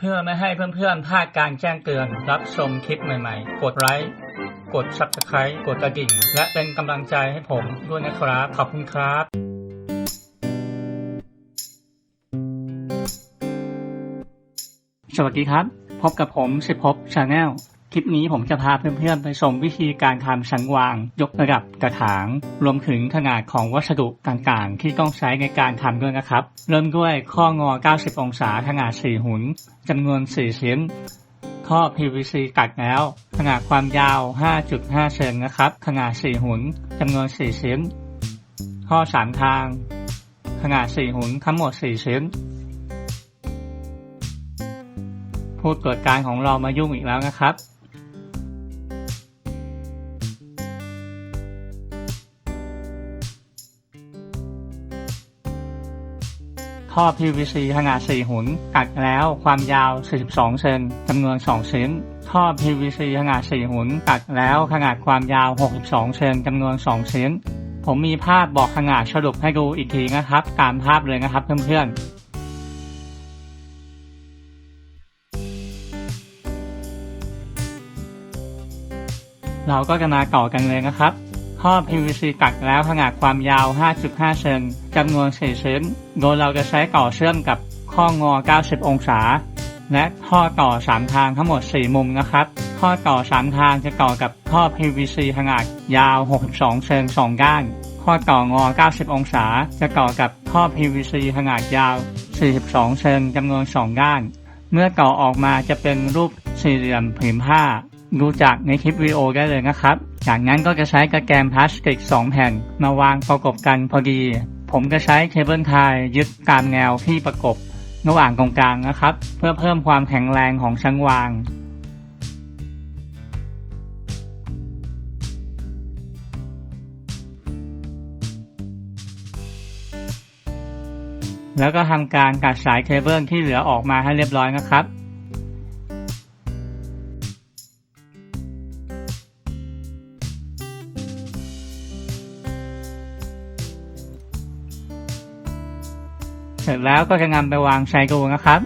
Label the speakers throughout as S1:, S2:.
S1: เพื่อไม่ให้เพื่อนๆพลาดการแจ้งเตือน รับชมคลิปใหม่ๆ กดไลค์กด subscribe กดกระดิ่ง และเป็นกำลังใจให้ผมด้วยนะครับ ขอบคุณครับสวัสดีครับ พบกับผมสิภพชาแนล คลิปนี้ผมจะพาเพื่อนๆไปชมวิธีการทำชั้นวาง ยกระดับกระถาง รวมถึงขนาดของวัสดุต่างๆ ที่ต้องใช้ในการทำด้วยนะครับ เริ่มด้วยข้องอ 90 องศาขนาด 4 หุนจำนวน 4 ชิ้น ข้อ PVC กัดแล้ว ขนาดความยาว 5.5 เซนนะครับ ขนาด 4 หุนจำนวน 4 ชิ้น ข้อ 3 ทาง ขนาด 4 หุนทั้งหมด 4 ชิ้นผู้ตรวจการของเรามายุ่งอีกแล้วนะครับ ท่อ PVC ขนาด 4 หุนตัดแล้วความยาว 42 เซนจำนวน 2 ชิ้น ท่อ PVC ขนาด 4 หุนตัดแล้วขนาดความยาว 62 เซนจำนวน 2 ชิ้น ผมมีภาพบอกขนาดสรุปให้ดูอีกทีนะครับ ตามภาพเลยนะครับเพื่อนๆเราก็จะมาต่อกันเลยนะครับ ท่อ PVC ตัดแล้วขนาดความยาว 5.5 เซนจำนวน4ชิ้น โดยเราจะใช้ต่อเชื่อมกับข้องอ 90 องศา และท่อต่อ 3 ทางทั้งหมด 4 มุมนะครับ ท่อต่อ 3 ทางจะต่อกับท่อ PVC ขนาดยาว 62 เซน2ด้านท่อต่องอ 90 องศา จะต่อกับท่อ PVC ขนาดยาว 42 เซนจำนวน 2 ด้าน เมื่อต่อออกมาจะเป็นรูปสี่เหลี่ยมผืนผ้า ดูจากในคลิปวิดีโอได้เลยนะครับ จากนั้นก็จะใช้กระแกมพลาสติก 2 แผ่น มาวางประกบกันพอดี ผมจะใช้เคเบิลไทยยึดตามแนวที่ประกบระหว่างตรงกลางนะครับ เพื่อเพิ่มความแข็งแรงของชั้นวางแล้วก็ทำการตัดสายเคเบิลที่เหลือออกมาให้เรียบร้อยนะครับ เสร็จแล้วก็จะนำไปวางใช้ดูนะครับ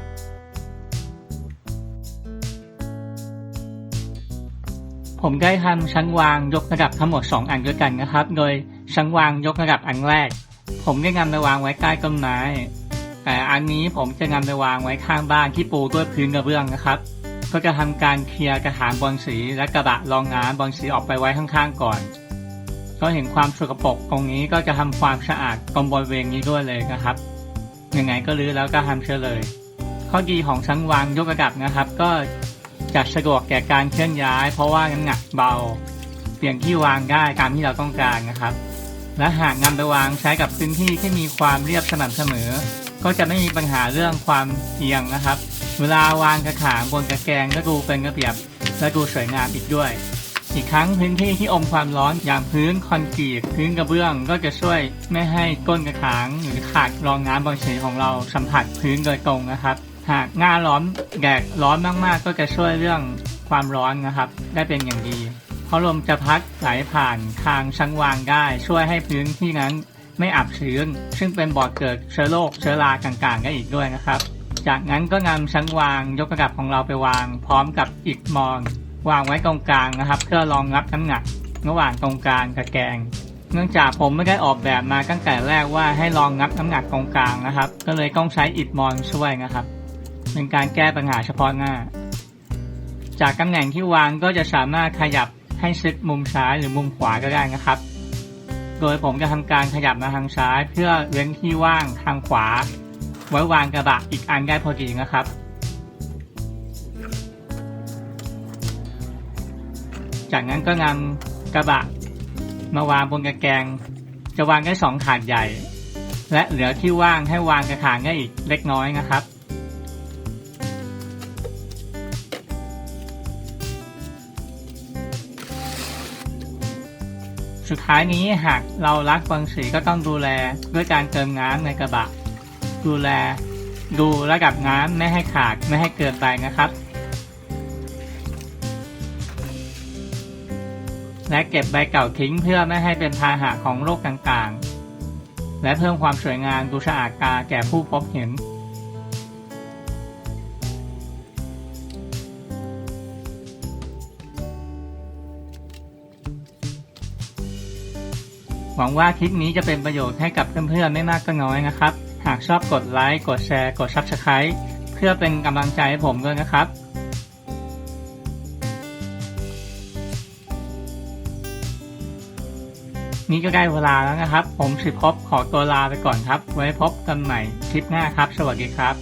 S1: ผมได้ทำชั้นวางยกระดับทั้งหมด 2 อันด้วยกันนะครับ โดยชั้นวางยกระดับอันแรก ผมได้นำไปวางไว้ใต้ต้นไม้ แต่อันนี้ผมจะนำไปวางไว้ข้างบ้านที่ปูด้วยพื้นกระเบื้องนะครับ ก็จะทำการเคลียร์กระถางบอลสีและกระบะรองน้ำบอลสีออกไปไว้ข้างๆก่อนก็เห็นความสกปรกตรงนี้ก็จะทำความสะอาดตรงบริเวณนี้ด้วยเลยนะครับ ยังไงก็รื้อแล้วก็ทำเชื้อเลย ข้อดีของชั้นวางยกระดับนะครับ ก็จะสะดวกแก่การเคลื่อนย้าย เพราะว่าน้ำหนักเบา เปลี่ยนที่วางได้ตามที่เราต้องการนะครับ และหากนำไปวางใช้กับพื้นที่ที่มีความเรียบสม่ำเสมอ ก็จะไม่มีปัญหาเรื่องความเอียงนะครับ เวลาวางกระถางบนกระแกงก็ดูเป็นระเบียบและดูสวยงามอีกด้วย อีกครั้งพื้นที่ที่อมความร้อนอย่างพื้นคอนกรีตพื้นกระเบื้องก็จะช่วยไม่ให้ก้นกระถางหรือขาดรองน้ำบางสีของเราสัมผัสพื้นโดยตรงนะครับ หากหน้าร้อนแดดร้อนมากๆ ก็จะช่วยเรื่องความร้อนนะครับ ได้เป็นอย่างดี เพราะลมจะพัดไหลผ่านทางชั้นวางได้ ช่วยให้พื้นที่นั้นไม่อับชื้น ซึ่งเป็นบ่อเกิดเชื้อโรคเชื้อราต่างๆ ได้อีกด้วยนะครับ จากนั้นก็นำชั้นวางยกระดับของเราไปวาง พร้อมกับอิฐมอน วางไว้ตรงกลางนะครับ เพื่อรองรับน้ำหนักระหว่างตรงกลางกับแกง เนื่องจากผมไม่ได้ออกแบบมาตั้งแต่แรกว่าให้รองรับน้ำหนักตรงกลางนะครับ ก็เลยต้องใช้อิฐมอนช่วยนะครับเป็นการแก้ปัญหาเฉพาะหน้า จากตำแหน่งที่วางก็จะสามารถขยับให้ชิดมุมซ้ายหรือมุมขวาก็ได้นะครับ โดยผมจะทำการขยับมาทางซ้าย เพื่อเว้นที่ว่างทางขวา ไว้วางกระบะอีกอันได้พอดีนะครับ จากนั้นก็นำกระบะ มาวางบนกระแกง จะวางได้สองถาดใหญ่ และเหลือที่ว่างให้วางกระถางได้อีกเล็กน้อยนะครับ สุดท้ายนี้หากเรารักบางสีก็ต้องดูแลด้วยการเติมน้ำในกระบะ ดูแลดูระดับน้ำไม่ให้ขาดไม่ให้เกินไปนะครับ และเก็บใบเก่าทิ้งเพื่อไม่ให้เป็นพาหะของโรคต่างๆ และเพิ่มความสวยงามดูสะอาดตาแก่ผู้พบเห็น หวังว่าคลิปนี้จะเป็นประโยชน์ให้กับเพื่อนๆไม่มากก็น้อยนะครับ หากชอบกดไลค์ กดแชร์ กดซับสไครต์เพื่อเป็นกำลังใจให้ผมด้วยนะครับ นี่ก็ใกล้เวลาแล้วนะครับ ผมสิบพบขอตัวลาไปก่อนครับ ไว้พบกันใหม่คลิปหน้าครับ สวัสดีครับ